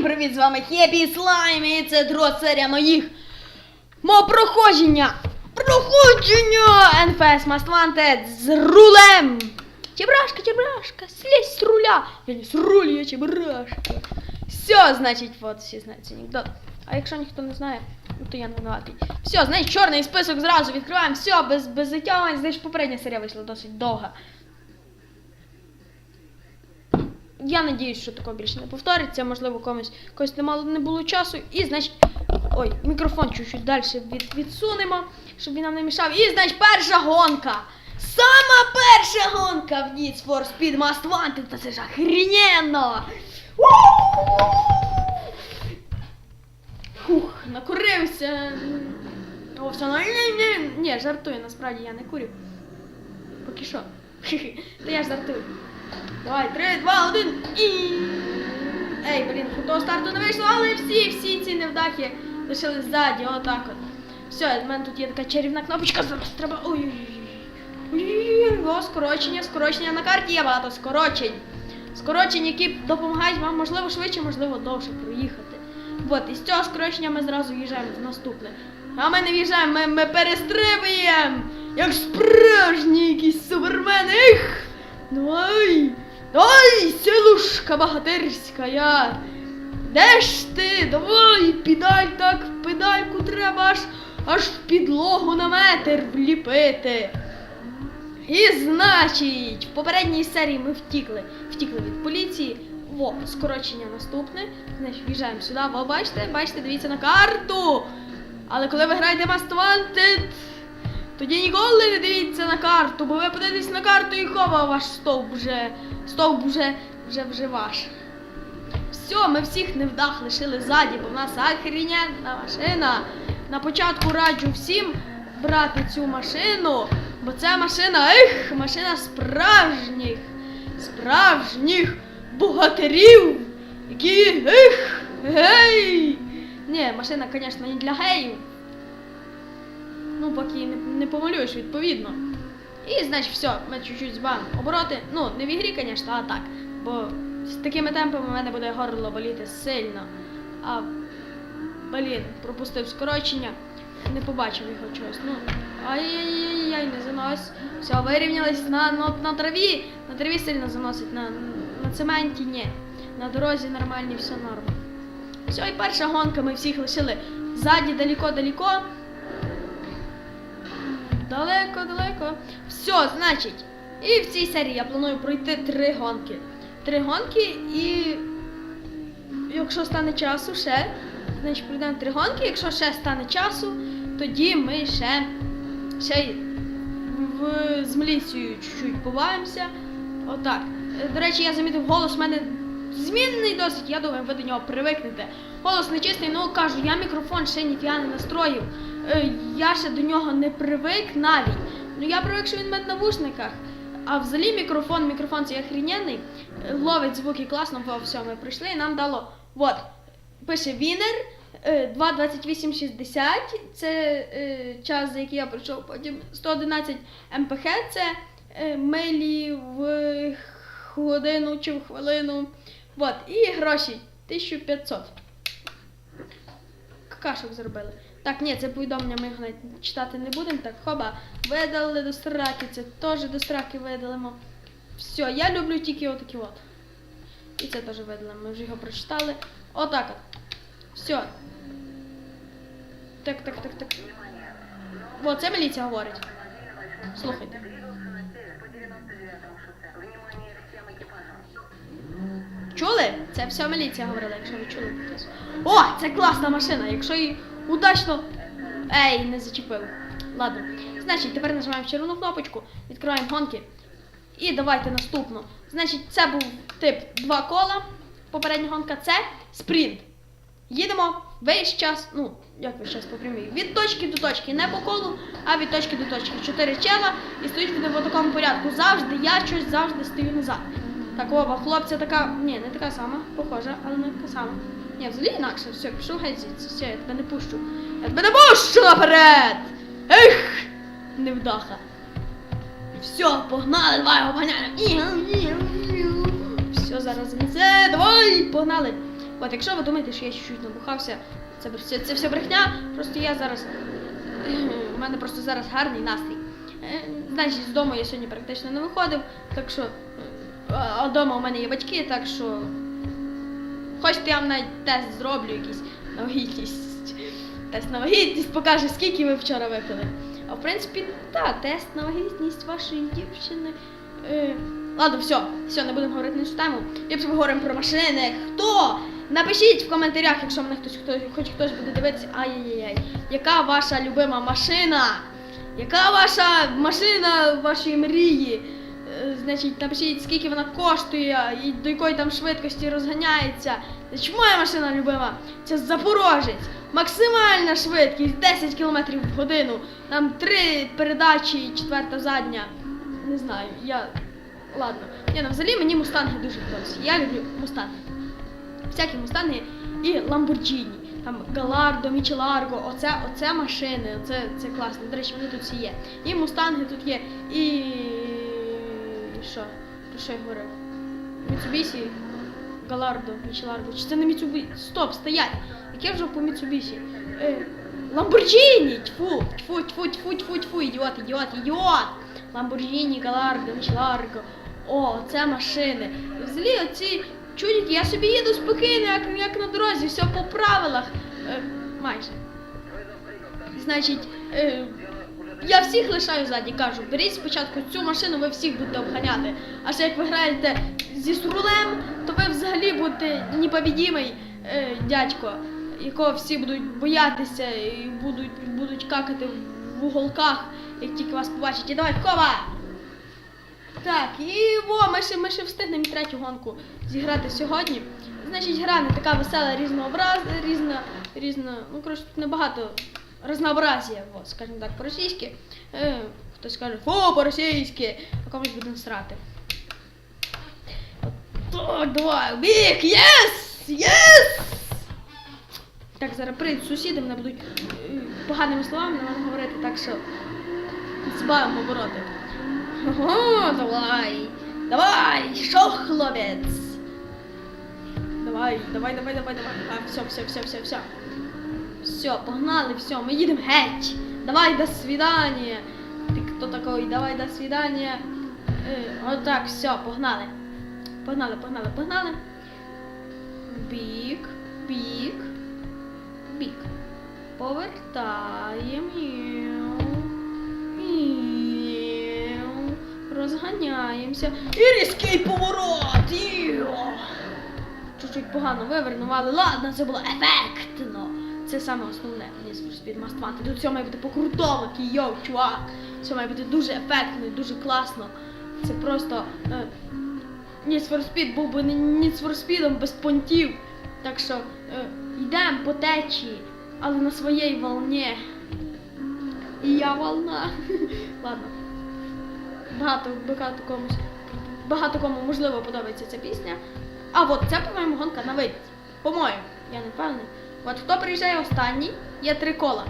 Всім привіт! З вами Хепі Слайм і це друга серія моїх мого проходження! Проходження NFS Most Wanted з рулем! Чебрашка, чебрашка, слезь с руля! Я не с руль, я чебрашка. Все, значить, вот, всі знають анекдот. А якщо ніхто не знає, ну, то я не винуватий. Все, значить, чорний список зразу відкриваємо. Все, без, без затягувань, значить, попередня серія вийшла досить довга. Я надіюсь, що такого більше не повториться. Можливо, комусь когось не мало не було часу. І, значить, ой, мікрофон чуть-чуть далі від, відсунемо, щоб він нам не мішав. І, значить, перша гонка. Сама перша гонка в Need for Speed Most Wanted. Та це ж охрененно! Фух, накурився. О, все, ну, ні, ні, жартую, насправді я не курю. Поки що. Та я ж жартую. Давай, три, два, один і. Ей, блін, фото старту не вийшло, але всі, всі ці невдахи лишились ззаді, отак от. Все, в мене тут є така чарівна кнопочка, зараз треба. Ой-ой-ой. О, скорочення, скорочення на карті є багато скорочень. Скорочень, які допомагають вам, можливо, швидше, можливо, довше проїхати. От, і з цього скорочення ми зразу їжджаємо в наступне. А ми не в'їжджаємо, ми, ми перестрибуємо! Як справжні якісь супермени! Ех! Давай! Давай, силушка богатирська! я! Де ж ти? Давай, педаль так, педальку треба аж, аж в підлогу на метр вліпити. І значить, в попередній серії ми втікли. Втікли від поліції. Во, скорочення наступне. Значить, в'їжджаємо сюди. Ви бачите, бачите, дивіться на карту. Але коли ви граєте Most Wanted, тоді ніколи не дивіться на карту, бо ви подивитесь на карту і хова ваш стовп вже. Стовп вже вже вже ваш. Все, ми всіх невдах лишили ззаді, бо в нас охрененна машина. На початку раджу всім брати цю машину, бо це машина, ех, машина справжніх, справжніх богатирів, які ех, гей. Ні, машина, звісно, не для геїв. Ну, поки не, не помалюєш, відповідно. І, значить, все, ми чуть-чуть збавимо обороти. Ну, не в ігрі, звісно, а так. Бо з такими темпами в мене буде горло боліти сильно. А, блін, пропустив скорочення, не побачив його чогось. Ну, ай-яй-яй, не занось. Все, вирівнялись на, на, на траві. На траві сильно заносить, на, на цементі ні. На дорозі нормальні, все норм. Все, і перша гонка, ми всіх лишили ззаді далеко-далеко. Далеко-далеко. Все, значить. І в цій серії я планую пройти три гонки. Три гонки і. Якщо стане часу ще, значить пройдемо три гонки. Якщо ще стане часу, тоді ми ще, ще в, з міліцією чуть-чуть побавимося. Отак. До речі, я замітив голос в мене змінний досить, я думаю, ви до нього привикнете. Голос нечистий, ну кажу, я мікрофон ще ніфіга не настроїв. Е, Я ще до нього не привик навіть. Ну я привик, що він в навушниках. А взагалі мікрофон, мікрофон цей охрененний, е, ловить звуки класно, бо все, ми прийшли і нам дало. Вот, пише Вінер. 2.28.60 це е, час, за який я пройшов. Потім 111 МПХ це е, милі в годину чи в хвилину. Вот, і гроші 1500. Какашок зробили. Так, ні, це повідомлення ми його читати не будемо. Так, хоба, видали до страки, це теж до страки видалимо. Все, я люблю тільки отакі от. І це теж видалимо, ми вже його прочитали. Отак от. Все. Так, так, так, так. О, це міліція говорить. Слухайте. Чули? Це все міліція говорила, якщо ви чули. О, це класна машина, якщо її удачно. Ей, не зачепив. Ладно. Значить, тепер нажимаємо червону кнопочку, відкриваємо гонки. І давайте наступну. Значить, це був тип два кола. Попередня гонка це спринт. Їдемо весь час, ну, як весь час по прямій, від точки до точки, не по колу, а від точки до точки. Чотири чела і стоїть вони в такому порядку. Завжди я щось завжди стою назад. Так, оба, хлопця така, ні, не така сама, похожа, але не така сама. Ні, взагалі інакше, все, пішов геть все, я тебе не пущу. Я тебе не пущу наперед! Ех! Невдаха. Все, погнали, давай, обганяємо. Все, зараз це, давай, погнали. От, якщо ви думаєте, що я чуть-чуть набухався, це, це, це все брехня, просто я зараз. У мене просто зараз гарний настрій. Е, Значить, з дому я сьогодні практично не виходив, так що. е, А вдома у мене є батьки, так що. Хочете, я вам навіть тест зроблю якийсь на вагітність. Тест на вагітність покаже, скільки ви вчора випили. А в принципі, так, тест на вагітність вашої дівчини. Е, ладно, все, все, не будемо говорити на цю тему. Ліпше поговоримо про машини. Хто? Напишіть в коментарях, якщо мене хтось, хто, хоч хтось буде дивитися. Ай-яй-яй. Яка ваша любима машина? Яка ваша машина вашої мрії? Значить, напишіть, скільки вона коштує і до якої там швидкості розганяється. Значить, моя машина любима це Запорожець. Максимальна швидкість 10 км в годину. Там три передачі, і четверта задня. Не знаю, я. Ладно. Я ну, взагалі мені мустанги дуже подобаються. Я люблю мустанги. Всякі мустанги і Ламборджіні. Там Галардо, Мічеларго, оце, оце машини, оце це класно. До речі, вони тут всі є. І мустанги тут є, і. Що? Я говорив? Міцубісі, Галардо, Мічеларго. Чи це не Міцубісі? Стоп, стоять! Яке вже по Міцубісі? Е, Ламборджіні! Тьфу, тьфу, тьфу, тьфу, тьфу, тьфу, ідіот, ідіот, ідіот! Ламборджіні, Галардо, Мічеларго. О, це машини. Взагалі оці чудики, я собі їду спокійно, як, як на дорозі, все по правилах. Е, майже. Значить, е, я всіх лишаю ззаді, кажу, беріть спочатку цю машину, ви всіх будете обганяти. А ще як ви граєте зі срулем, то ви взагалі будете непобідімий е, дядько, якого всі будуть боятися і будуть, будуть какати в уголках, як тільки вас побачать. І давай, кова! Так, і во, ми ще, ми ще встигнемо третю гонку зіграти сьогодні. Значить, гра не така весела, різнообразна, різна, різна, ну коротше, тут небагато разнообразія, во, скажімо так, по-російськи. Е, хтось каже, фу, по-російськи, а комусь буде насрати. Так, давай, бік, єс! Єс! Так, зараз прийдуть сусіди, мене будуть е, поганими словами на мене говорити, так що збавимо обороти. Ого, давай! Давай! Що, хлопець? Давай, давай, давай, давай, давай. А, все, все, все, все, все. Все, погнали, все, ми їдемо геть. Давай, до свидания. Ти хто такий? Давай, до свидания. Е, отак, все, погнали. Погнали, погнали, погнали. Бік, бік, бік. Повертаємо. Розганяємося. І різкий поворот. Чуть-чуть погано вивернув, але ладно, це було ефектно. Це саме основне for Speed Most Wanted. Тут має бути по-крутому, йоу, чувак. Все має бути дуже ефектно і дуже класно. Це просто е, Need for Speed був би Need for Speed без понтів. Так що е, йдемо по течії, але на своїй волні. І я волна. Ладно. Багато, багато комусь. Багато кому можливо подобається ця пісня. А от це, по-моєму, гонка на виліт. По-моєму, я не впевнений. От хто приїжджає останній, є три кола.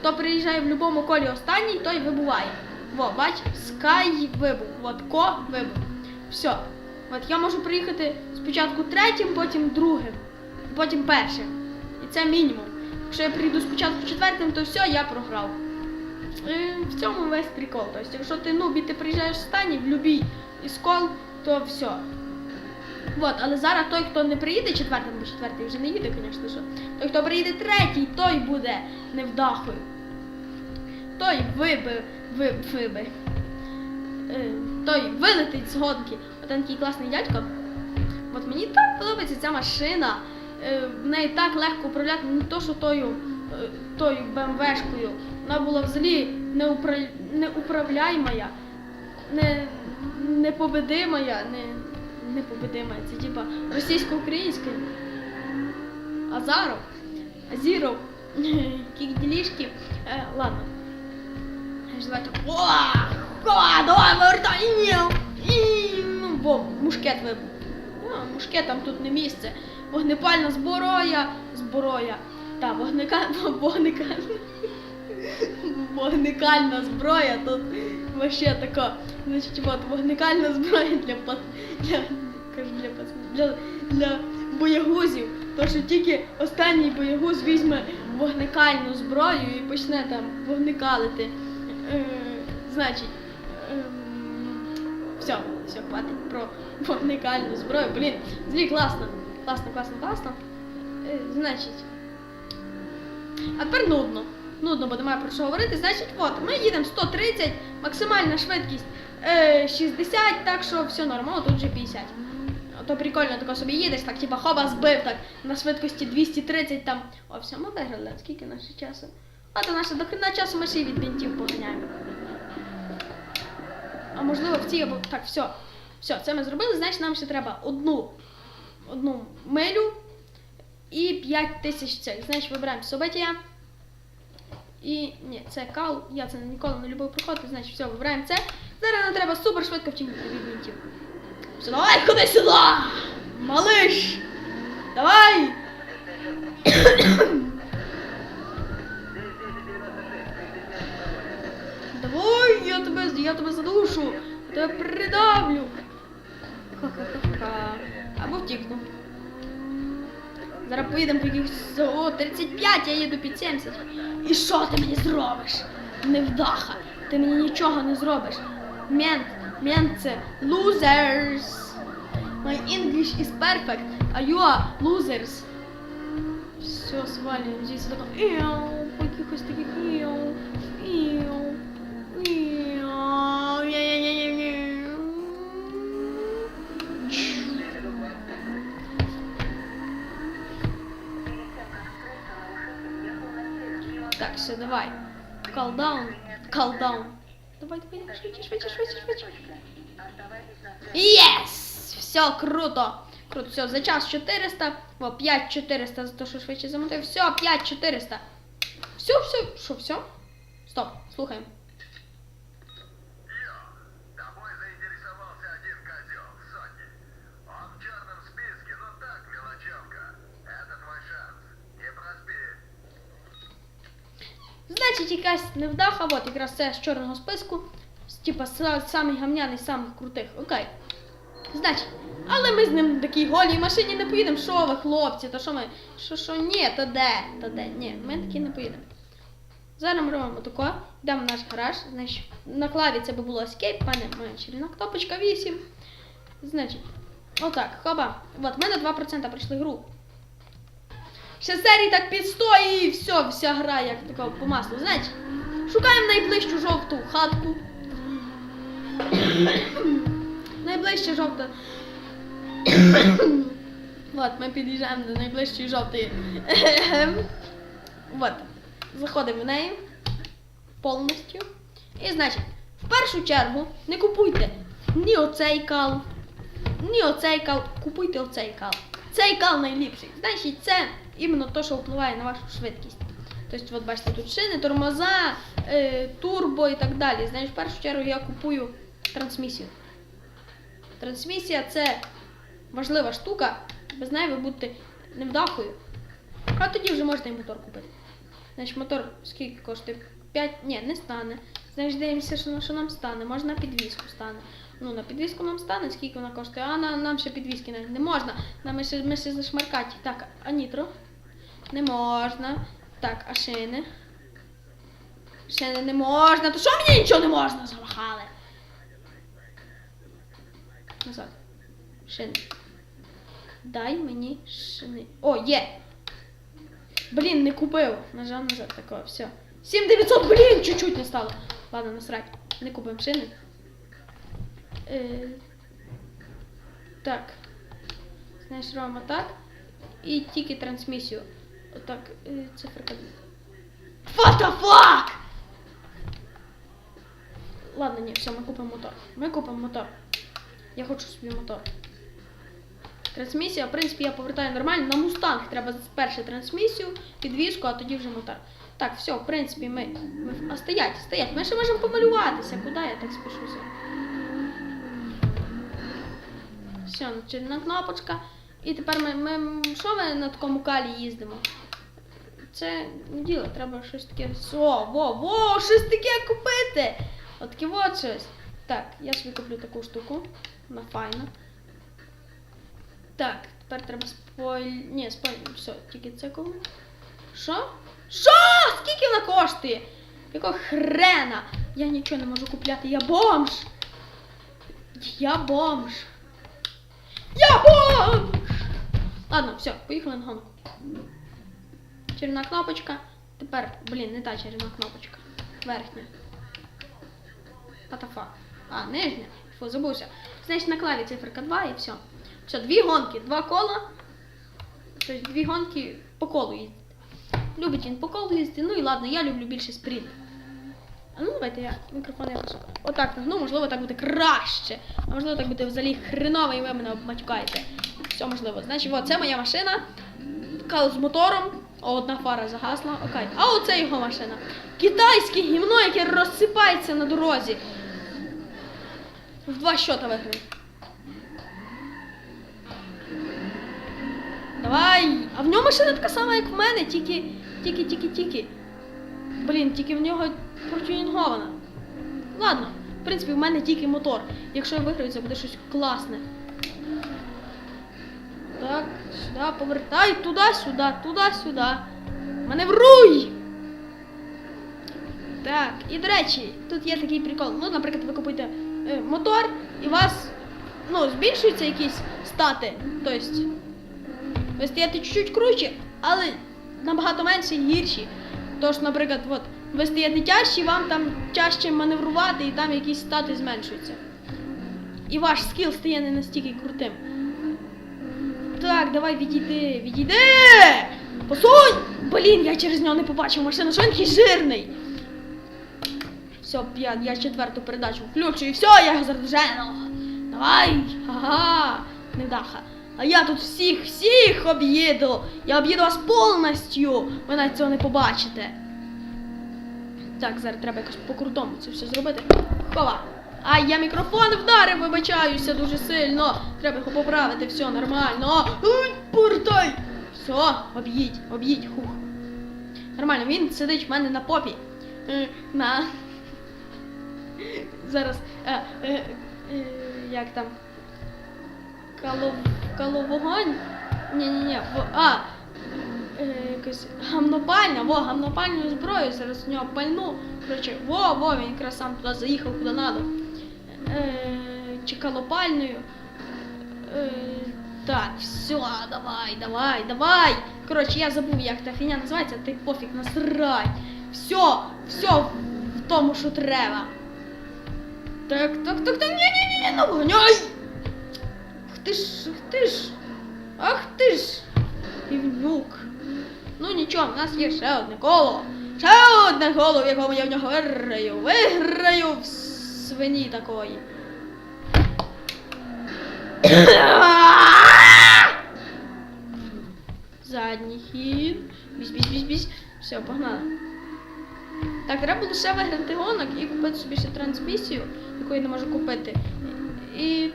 Хто приїжджає в будь-якому колі останній, той вибуває. Во, бач, Скай вибув. От ко вибув. Все. От я можу приїхати спочатку третім, потім другим, потім першим. І це мінімум. Якщо я прийду спочатку четвертим, то все, я програв. Е, В цьому весь прикол. Тобто, якщо ти нуб і ти приїжджаєш останній в любій із кол, то все. Вот, але зараз той, хто не приїде четвертим, бо четвертий вже не їде, звісно, що. Той, хто приїде третій, той буде невдахою. Той виби, виб, виби. Е, той вилетить з гонки. От такий класний дядько. От мені так подобається ця машина. Е, в неї так легко управляти, не то, що тою, е, тою БМВшкою. Вона була взагалі неупра... неуправляємая, не, непобедимая, не, непобедима. Це типа російсько-українська. Азаров, Азіров, кікділішки. Е, ладно. Я ж давайте. О! Давай, вертай! Ні! І, Во, мушкет вибув. А, мушкетам тут не місце. Вогнепальна зброя, зброя. Та, вогнека, вогнекальна. Вогнекальна зброя тут вообще така. Значить, от вогнекальна зброя для, для кажу для для, для боягузів. То що тільки останній боягуз візьме вогнекальну зброю і почне там вогнекалити. Е, значить, ем, все, все, хватить про вогнекальну зброю. Блін, злі класно. Класно, класно, класно. Е, значить. А тепер нудно. Нудно, бо немає про що говорити. Значить, от, ми їдемо 130, максимальна швидкість е, 60, так що все нормально, тут вже 50. То прикольно, тако собі їдеш, так, типа хоба збив так на швидкості 230 там. О, все, ми виграли. Скільки наше часу? А то наше до часу ми ще й від бінтів поганяємо. А можливо в цій або. Так, все. Все, це ми зробили, значить нам ще треба одну, одну милю і 5 тисяч цих. Значить, вибираємо события. І ні, це кал. Я це ніколи не любив проходити, значить все, вибираємо це. Зараз нам треба супер швидко втікнути від давай, ходи сюди! Малиш! Давай! Давай, я тебе, я тебе задушу, я тебе придавлю. Ха-ха-ха-ха. Або втікну. Зараз поїдемо по якихось. О, 35, я їду під 70. І що ти мені зробиш? Невдаха. Ти мені нічого не зробиш. Мент, мент це losers. My English is perfect, а you are losers. Все, свалюємо Здесь тако. Іу, по якихось таких Калдаун. Давай, давай, швидше, швидше, швидше, швидше. Єс! Все, круто. Круто, все, за час 400. О, 5400 за те, що швидше замотив. Все, 5400. Все, все, що, все? Стоп, слухаємо. Значить, якась невдаха, от якраз це з чорного списку. Типа са- самий гамняний, самих крутих. Окей. Значить, але ми з ним на такій голій машині не поїдемо. Що ви, хлопці, то що ми? Що, що, ні, то де? То де? Ні, ми такі не поїдемо. Зараз ми робимо тако, йдемо в наш гараж. Значить, на клаві це би було escape, пане моя чарівна кнопочка 8. Значить, отак, хоба. От, ми на 2% пройшли гру. Ще серії так під 100 і все, вся гра як така по маслу. Значить, шукаємо найближчу жовту хатку. Найближча жовта. От, ми під'їжджаємо до найближчої жовтої. От. Заходимо в неї повністю. І значить, в першу чергу не купуйте ні оцей кал, ні оцей кал, купуйте оцей кал. Цей кал найліпший. Значить, це іменно те, що впливає на вашу швидкість. Тобто, от бачите, тут шини, тормоза, е, турбо і так далі. Знаєш, в першу чергу я купую трансмісію. Трансмісія це важлива штука, без неї ви будете невдахою. А тоді вже можете і мотор купити. Значить, мотор скільки коштує? 5, ні, не стане. Значить, дивимося, що, що нам стане. Може на підвіску стане. Ну, на підвіску нам стане, скільки вона коштує, а на, нам ще підвіски не можна. Нам ще, ми ще зашмаркаті. Так, а нітро? Не можна. Так, а шини? Шини не можна. То що мені нічого не можна? Замахали. Назад. Шини. Дай мені шини. О, є! Блін, не купив. Нажав назад такого, все. 7900, блін, чуть-чуть не стало. Ладно, насрать. Не купимо шини. Е, так. Знаєш, робимо так. І тільки трансмісію. Отак, е, циферка. What the fuck? Ладно, ні, все, ми купимо мотор. Ми купимо мотор. Я хочу собі мотор. Трансмісія, в принципі, я повертаю нормально. На мустанг треба спершу трансмісію, підвіску, а тоді вже мотор. Так, все, в принципі, ми. ми... А стоять, стоять. Ми ще можемо помалюватися. Куди я так спішуся? Все, начальна кнопочка. І тепер ми, ми. Що ми на такому калі їздимо? Це діло, треба щось таке. О, во, во, щось таке купити! От таке от щось. Так, я собі куплю таку штуку. Вона файна. Так, тепер треба спойль... Ні, спойль... Все, тільки це коли. Що? Що? Скільки вона коштує? Якого хрена? Я нічого не можу купляти. Я бомж. Я бомж. Я бомж! Ладно, все, поїхали на гонку. Чарівна кнопочка. Тепер, блін, не та чарівна кнопочка. Верхня. Fuck? А, нижня. Фу, забувся. Значить на клаві циферка 2 і все. Все, дві гонки, два кола. Тобто дві гонки по колу їздити. Любить він по колу їздити, ну і ладно, я люблю більше спринт. А ну давайте я мікрофон якось отак нагну, можливо, так буде краще. А можливо, так буде взагалі хреново і ви мене обматюкаєте. Все можливо. Значить, от, це моя машина. З мотором. О, одна фара загасла. Окей. А оце його машина. Китайське гімно, яке розсипається на дорозі. В два щота виграю. Давай! А в нього машина така сама, як в мене, тільки, тільки, тільки, тільки. Блін, тільки в нього протюнінгована. Ладно, в принципі, в мене тільки мотор. Якщо я виграю, це буде щось класне. Так, сюди повертай, туди, сюди, туди, сюди. Маневруй! Так, і до речі, тут є такий прикол. Ну, наприклад, ви купуєте е, мотор, і у вас ну, збільшуються якісь стати. Тобто, ви стаєте чуть-чуть круче, але набагато менше і гірші. Тож, наприклад, от, ви стаєте тяжчі, вам там тяжче маневрувати, і там якісь стати зменшуються. І ваш скіл стає не настільки крутим. Так, давай відійди, відійди! Посунь! Блін, я через нього не побачив машину, що він такий жирний. Все, я, я четверту передачу включу і все, я його зажену. Давай! Ага, невдаха. А я тут всіх, всіх об'їду. Я об'їду вас повністю. Ви навіть цього не побачите. Так, зараз треба якось по-крутому це все зробити. Хова. Ай, я мікрофон вдарив, вибачаюся дуже сильно. Треба його поправити, все нормально. Портай! Все, об'їдь, об'їдь, хух. Нормально, він сидить в мене на попі. Е, На. Зараз. Е, е, е, як там? Кало... Каловогонь? Ні-ні-ні. А! Е, якось гамнопальня, во, гамнопальню зброю, зараз в нього пальну. Коротше, во, во, він якраз сам туди заїхав, куди надо. Е, чи калопальною. Е, так, все, давай, давай, давай. Коротше, я забув, як та фігня називається, ти пофіг насрай. Все, все в тому, що треба. Так, так, так, так, ні-ні-ні, ну гоняй! Ах ти ж, ах ти ж, ах ти ж, півнюк. Ну нічого, в нас є ще одне коло. Ще одне коло, в якому я в нього виграю. Виграю в свині такої. Задній хід. Бісь, бісь, бісь, бісь. Все, погнали. Так, треба лише виграти гонок і купити собі ще трансмісію, яку я не можу купити. І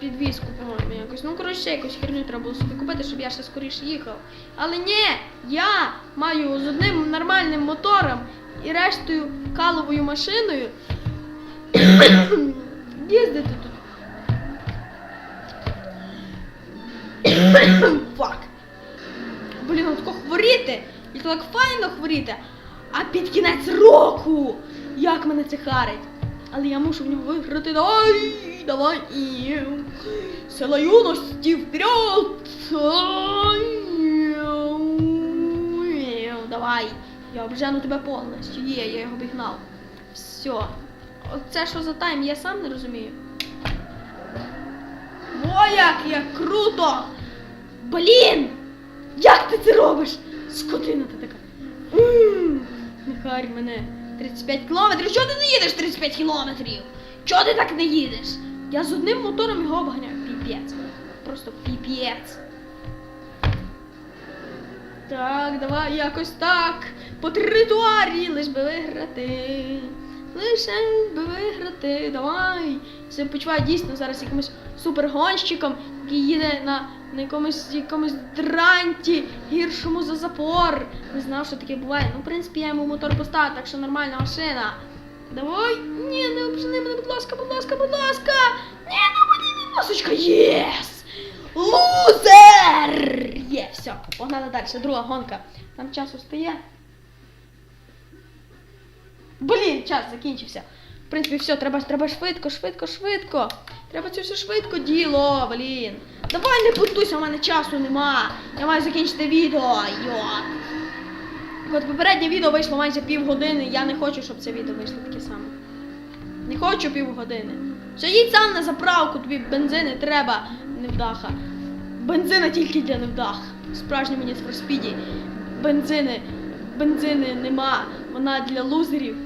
підвізку, по-моєму, якось. Ну, коротше, якусь херню треба було собі купити, щоб я ще скоріше їхав. Але ні, я маю з одним нормальним мотором і рештою каловою машиною їздити тут. Фак. Блін, от тако хворіти. І так файно хворіти. А під кінець року! Як мене це харить? Але я мушу в нього виграти. Давай! Давай! І... Сила юності вперед! Давай! Я обжену тебе повністю. Є, я його обігнав. Все. Оце що за тайм, я сам не розумію. О, як я круто! Блін! Як ти це робиш? Скотина ти така. М, Не харь мене. 35 кілометрів. Чого ти не їдеш 35 кілометрів? Чого ти так не їдеш? Я з одним мотором його обганяю. Піпець. Просто піпець. Так, давай якось так. По тротуарі, лиш би виграти. Лише би виграти. Давай. Це почуваю дійсно зараз якимось супергонщиком, який їде на, на якомусь якомусь дранті, гіршому за запор. Не знав, що таке буває. Ну, в принципі, я йому мотор поставив, так що нормальна машина. Давай. Ні, не обжени мене, будь ласка, будь ласка, будь ласка. Ні, ну мені, будь ласочка, єс! Лузер! Є, все, погнали далі. Друга гонка. Там час устає. Блін, час закінчився. В принципі, все, треба, треба швидко, швидко, швидко. Треба це все швидко діло, блін. Давай не путуйся, у мене часу нема. Я маю закінчити відео. Йо. От попереднє відео вийшло майже півгодини. Я не хочу, щоб це відео вийшло таке саме. Не хочу півгодини. Все, їдь сам на заправку, тобі бензини треба, невдаха. Бензина тільки для невдах. Справжньому Need for. Бензини. Бензини нема. Вона для лузерів.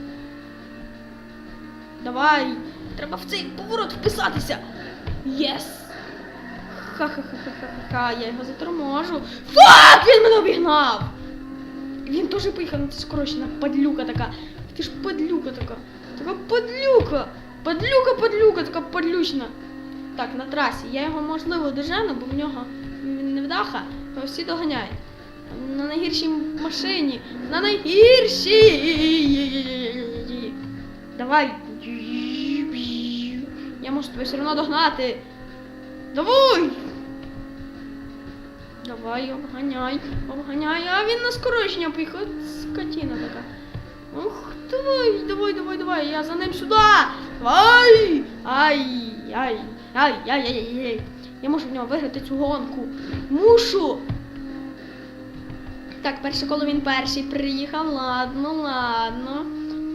Давай. Треба в цей поворот вписатися. Єс! Ха-ха-ха-ха-ха-ха, я його заторможу. Фак! Він мене обігнав! Він теж поїхав на це скорочена падлюка така. Ти ж падлюка така. Така падлюка. Падлюка, падлюка, така падлючна. Так, на трасі. Я його можливо дожену, бо в нього він не вдаха, його всі доганяють. На найгіршій машині. На найгіршій. Давай. Я можу тебе все одно догнати. Давай! Давай, обганяй, обганяй. А він на скорочення поїхав. От Скотіна така. Ух, давай, давай, давай, давай. Я за ним сюди. Давай! Ай, ай, ай, ай, ай, ай, ай. Я можу в нього виграти цю гонку. Мушу. Так, перше коло він перший приїхав. Ладно, ладно.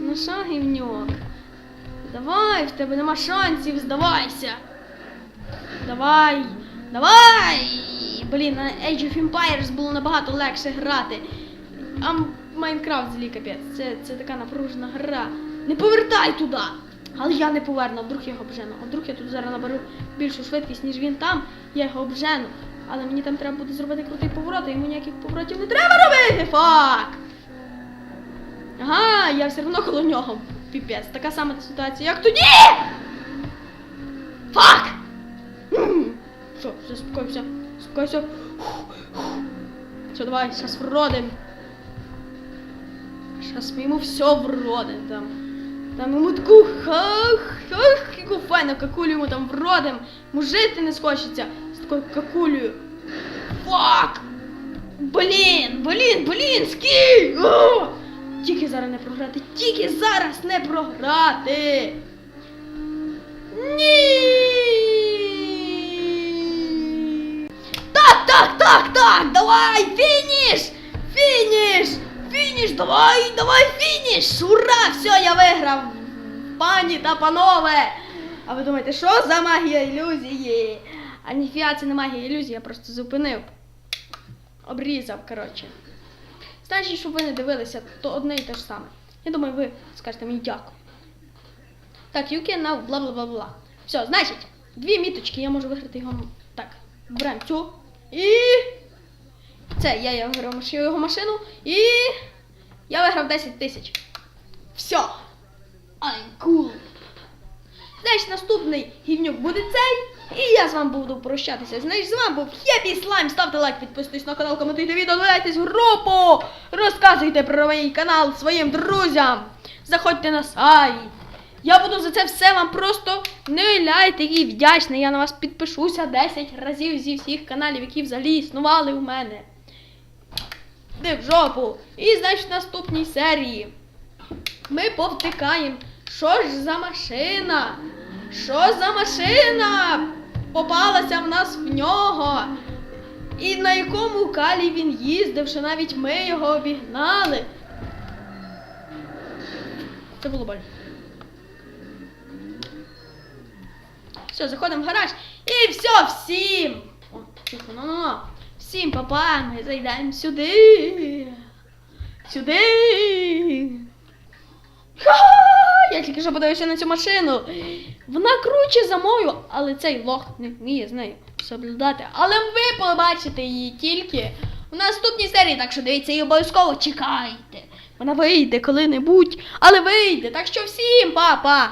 Ну що, гівнюк? Давай, в тебе нема шансів, здавайся. Давай! Давай! Блін, на Age of Empires було набагато легше грати. А Майнкрафт злі капець. Це, це така напружена гра. Не повертай туди! Але я не поверну, а вдруг я його обжену. А вдруг я тут зараз наберу більшу швидкість, ніж він там, я його обжену. Але мені там треба буде зробити крутий поворот, а йому ніяких поворотів не треба робити! Фак! Ага, я все одно коло нього. Піпець. Така сама ситуація, як тоді! Фак! Все, все, спокойся, спокойся. Все, давай, сейчас вродим. Сейчас мы ему все вродим там. Там ему таку хах, хах, яку файну какулю йому там вродим. Йому жити не схочеться з такою какулею. Фак! Блін, блін, блін, скій! Тільки зараз не програти, тільки зараз не програти. Ні! Так, так, так, так, давай, фініш! Фініш! Фініш, давай, давай, фініш! Ура! Все, я виграв! Пані та панове! А ви думаєте, що за магія ілюзії? А ніфіга це не магія ілюзії, я просто зупинив. Обрізав, коротше. Значить, щоб ви не дивилися, то одне і те ж саме. Я думаю, ви скажете мені дякую. Так, you can бла бла бла бла. Все, значить, дві міточки, я можу виграти його. Так, беремо цю. І. Це я, я виграв його машину. І. Я виграв 10 тисяч. Все. I'm cool. Значить, наступний гівнюк буде цей. І я з вами буду прощатися. Значить, з вами був Хеппі Слайм. Ставте лайк, підписуйтесь на канал, коментуйте відео, додайтесь групу. Розказуйте про мій канал своїм друзям. Заходьте на сайт. Я буду за це все вам просто не ляйте і вдячний. Я на вас підпишуся 10 разів зі всіх каналів, які взагалі існували у мене. Де в жопу. І значить в наступній серії ми повтикаємо. Що ж за машина? Що за машина? Попалася в нас в нього. І на якому калі він їздив, що навіть ми його обігнали. Це було больно. Все, заходимо в гараж. І все, всім. О, тихо, ну, ну, ну. Всім папа, ми зайдемо сюди. Сюди. Ха! Я тільки що подивився на цю машину. Вона круче за мою, але цей лох не вміє з нею соблюдати. Але ви побачите її тільки в наступній серії, так що дивіться її обов'язково чекайте. Вона вийде коли-небудь, але вийде. Так що всім па-па!